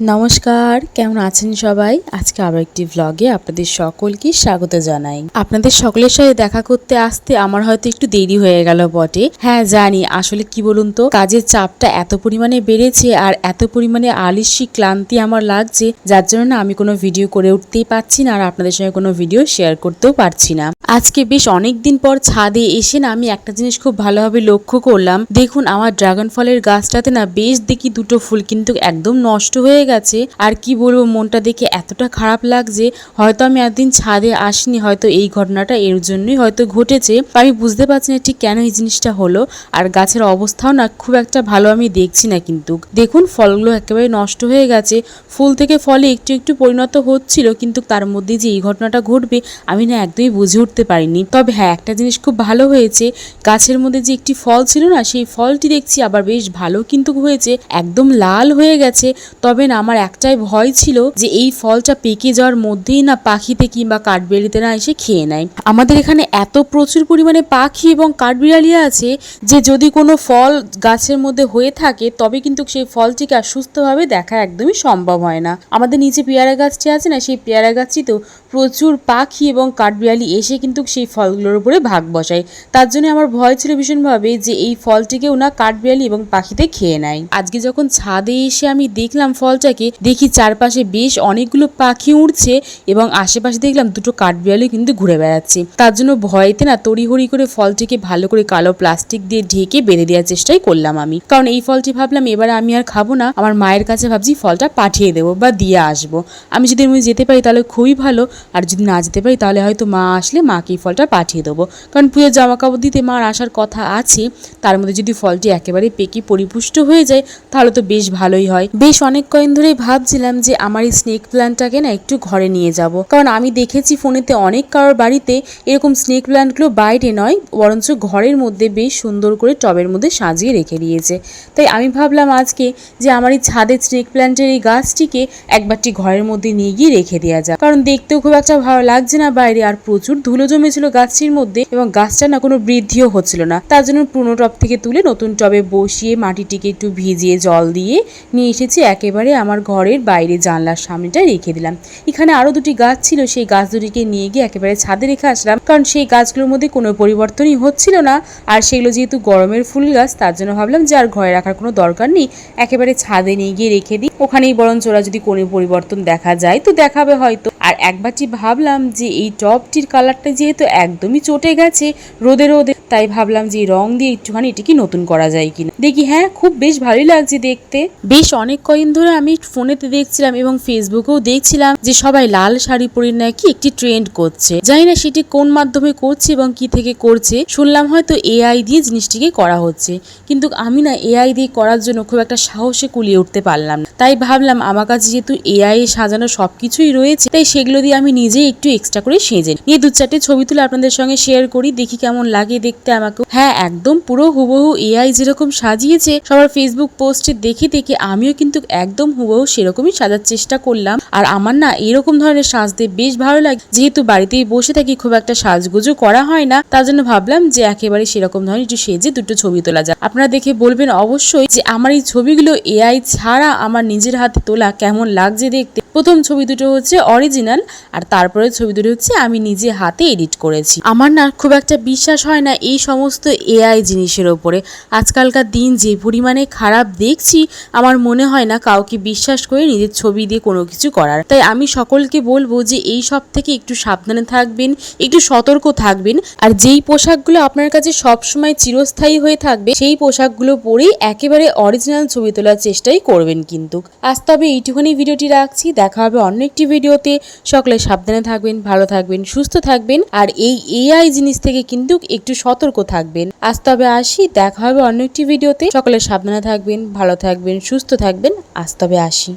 নমস্কার, কেমন আছেন সবাই? আজকে আবার একটি ভ্লগে আপনাদের সকলকে স্বাগত জানাই। আপনাদের সকলের সাথে দেখা করতে আসতে আমার হয়তো একটু দেরি হয়ে গেল বটে। হ্যাঁ জানি, আসলে কি বলুন তো? কাজের চাপটা এত পরিমাণে বেড়েছে আর এত পরিমাণে আলিসি, ক্লান্তি আমার লাগছে, যার জন্য না আমি কোনো ভিডিও করে উঠতেই পারছি না আর আপনাদের সঙ্গে কোনো ভিডিও শেয়ার করতেও পারছি না। আজকে বেশ অনেক দিন পর ছাদে এসে না আমি একটা জিনিস খুব ভালোভাবে লক্ষ্য করলাম। দেখুন, আমার ড্রাগন ফলের গাছটাতে না বেশ দেখি দুটো ফুল কিন্তু একদম নষ্ট হয়ে গেছে। আর কি বলব, মনটা দেখে এতটা খারাপ লাগছে, হয়তো আমি একদিন ছাদে আসিনি, হয়তো এই ঘটনাটা এর জন্যই হয়তো ঘটেছে। আমি বুঝতে পারছি না ঠিক কেন এই জিনিসটা হলো, আর গাছের অবস্থাও না খুব একটা ভালো আমি দেখছি না কিন্তু। দেখুন, ফলগুলো একেবারে নষ্ট হয়ে গেছে। ফুল থেকে ফলে একটু একটু পরিণত হচ্ছিল, কিন্তু তার মধ্যে যে এই ঘটনাটা ঘটবে, আমি না একদমই বুঝে উঠতে পারিনি। তবে হ্যাঁ একটা জিনিস খুব ভালো হয়েছে, গাছের মধ্যে যে একটি ফল ছিল না, সেই ফলটি দেখছি আবার বেশ ভালো কিন্তু হয়েছে, একদম লাল হয়ে গেছে। তবে না আমার একটাই ভয় ছিল যে এই ফলটা পেকে যাওয়ার মধ্যেই না পাখিতে কিংবা কাঠবিড়ালিতে না এসে খেয়ে নেয়। আমাদের এখানে এত প্রচুর পরিমাণে পাখি এবং কাঠবিড়ালি আছে যে যদি কোনো ফল গাছের মধ্যে হয়ে থাকে, তবে কিন্তু সেই ফলটিকে আর সুস্থভাবে দেখা একদমই সম্ভব হয় না। আমাদের নিচে পেয়ারা গাছটি আছে না, সেই পেয়ারা গাছটিতেও প্রচুর পাখি এবং কাঠবিড়ালি এসে কিন্তু সেই ফলগুলোর উপরে ভাগ বসায়। তার জন্য আমার ভয় ছিল ভীষণভাবে যে এই ফলটিকেও না কাঠবিড়ালি এবং পাখিতে খেয়ে নেয়। আজকে যখন ছাদে এসে আমি দেখলাম ফলটাকে দেখি চারপাশে বেশ অনেকগুলো পাখি উড়ছে এবং আশেপাশে দেখলাম দুটো কাঠবিড়ালি কিন্তু ঘুরে বেড়াচ্ছে। তার জন্য ভয়েতে না তড়িহড়ি করে ফলটিকে ভালো করে কালো প্লাস্টিক দিয়ে ঢেকে বেঁধে দেওয়ার চেষ্টাই করলাম আমি। কারণ এই ফলটি ভাবলাম এবারে আমি আর খাব না, আমার মায়ের কাছে ভাবছি ফলটা পাঠিয়ে দেবো বা দিয়ে আসব। আমি যদি আমি যেতে পারি তাহলে খুবই ভালো, আর যদি না যেতে পারি তাহলে হয়তো মা আসলে মাকে এই ফলটা পাঠিয়ে দেবো। কারণ পুজোর জামা কাপড় দিতে মার আসার কথা আছে, তার মধ্যে যদি ফলটি একেবারে পেকে পরিপুষ্ট হয়ে যায় তাহলে তো বেশ ভালোই হয়। বেশ অনেক কয়েন ধরেই ভাবছিলাম যে আমার এই স্নেক প্ল্যান্টটাকে না একটু ঘরে নিয়ে যাব। কারণ আমি দেখেছি ফোনেতে অনেক কারোর বাড়িতে এরকম স্নেক প্ল্যান্টগুলো বাইরে নয়, বরঞ্চ ঘরের মধ্যে বেশ সুন্দর করে টবের মধ্যে সাজিয়ে রেখে দিয়েছে। তাই আমি ভাবলাম আজকে যে আমার এই ছাদের স্নেক প্ল্যান্টের এই গাছটিকে একবারটি ঘরের মধ্যে নিয়ে গিয়ে রেখে দেওয়া যায় কারণ দেখতেও খুব একটা ভালো লাগছে না বাইরে, আর প্রচুর ধুলো জমেছিল গাছটির মধ্যে এবং গাছটা না কোনো বৃদ্ধিও হচ্ছিল না। তার জন্য পুরনো টব থেকে তুলে নতুন টবে বসিয়ে মাটিটিকে একটু ভিজিয়ে জল দিয়ে নিয়ে এসেছি একেবারে আমার ঘরের বাইরে জানলার সামনেটা রেখে দিলাম। এখানে আরও দুটি গাছ ছিল, সেই গাছ দুটিকে নিয়ে গিয়ে একেবারে ছাদে রেখে আসলাম। কারণ সেই গাছগুলোর মধ্যে কোনো পরিবর্তনই হচ্ছিল না। আর সেগুলো যেহেতু গরমের ফুল গাছ, তার জন্য ভাবলাম যে আর ঘরে রাখার কোনো দরকার নেই। একেবারে ছাদে নিয়ে গিয়ে রেখে দিই। ওখানেই বরঞ্চ ওরা যদি কোনো পরিবর্তন দেখা যায়, তো দেখাবে হয়তো। আর একবারটি ভাবলাম যে এই টবটির কালারটা যেহেতু একদমই চটে গেছে রোদে রোদে, তাই ভাবলাম যে রং দিয়ে একটুখানি এটিকে নতুন করা যায় কিনা। দেখি হ্যাঁ খুব বেশ ভালোই লাগছে দেখতে। বেশ অনেক কয়েকদিন ধরে আমি ফোনেতে দেখছিলাম এবং ফেসবুকেও দেখছিলাম যে সবাই লাল শাড়ি পরে নাকি একটি ট্রেন্ড করছে। জানি না সেটি কোন মাধ্যমে করছে এবং কি থেকে করছে, শুনলাম হয়তো এআই দিয়ে জিনিসটিকে করা হচ্ছে। কিন্তু আমি না এআই দিয়ে করার জন্য খুব একটা সাহসে কুলিয়ে উঠতে পারলাম তাই ভাবলাম আমার কাছে যেহেতু এআই সাজানো সবকিছুই রয়েছে, তাই সেগুলো দিয়ে আমি নিজেই একটু এক্সট্রা করে সেজে নিয়ে দু চারটে ছবি তুলে আপনাদের সঙ্গে শেয়ার করি, দেখি কেমন লাগে দেখতে আমাকে হ্যাঁ একদম পুরো হুবহু এআই যেরকম সাজিয়েছে, সবার ফেসবুক পোস্টে দেখে দেখে আমিও কিন্তু একদম হুবহু সেরকমই সাজার চেষ্টা করলাম। আর আমার না এরকম ধরনের সাজতে বেশ ভালো লাগে। যেহেতু বাড়িতেই বসে থাকি, খুব একটা সাজগুজো করা হয় না, তার জন্য ভাবলাম যে একেবারে সেরকম ধরনের একটু সেজে দুটো ছবি তোলা যায় আপনারা দেখে বলবেন অবশ্যই যে আমার এই ছবিগুলো এআই ছাড়া আমার নিজের হাতে তোলা কেমন লাগছে দেখতে। প্রথম ছবি দুটো হচ্ছে অরিজিনাল আর তারপরে ছবি দুটো হচ্ছে আমি নিজে হাতে এডিট করেছি। আমার না খুব একটা বিশ্বাস হয় না এই সমস্ত এআই জিনিসের ওপরে। আজকালকার দিন যে পরিমাণে খারাপ দেখছি, আমার মনে হয় না কাউকে বিশ্বাস করে নিজের ছবি দিয়ে কোনো কিছু করার। তাই আমি সকলকে বলব যে এই সব থেকে একটু সাবধানে থাকবেন, একটু সতর্ক থাকবেন, আর যেই পোশাকগুলো আপনার কাছে সবসময় চিরস্থায়ী হয়ে থাকবে, সেই পোশাকগুলো পরেই একেবারে অরিজিনাল ছবি তোলার চেষ্টাই করবেন কিন্তু। আজ তবে এইটুখানি, ভিডিওটি রাখছি। দেখা হবে অন্য একটি ভিডিওতে। সকলে সাবধানে থাকবেন, ভালো থাকবেন, সুস্থ থাকবেন, আর এই এআই জিনিস থেকে কিন্তু একটু সতর্ক থাকবেন। আজ তবে আসি, দেখা হবে অন্য একটি ভিডিওতে। সকলে সাবধানে থাকবেন, ভালো থাকবেন, সুস্থ থাকবেন। আজ তবে আসি।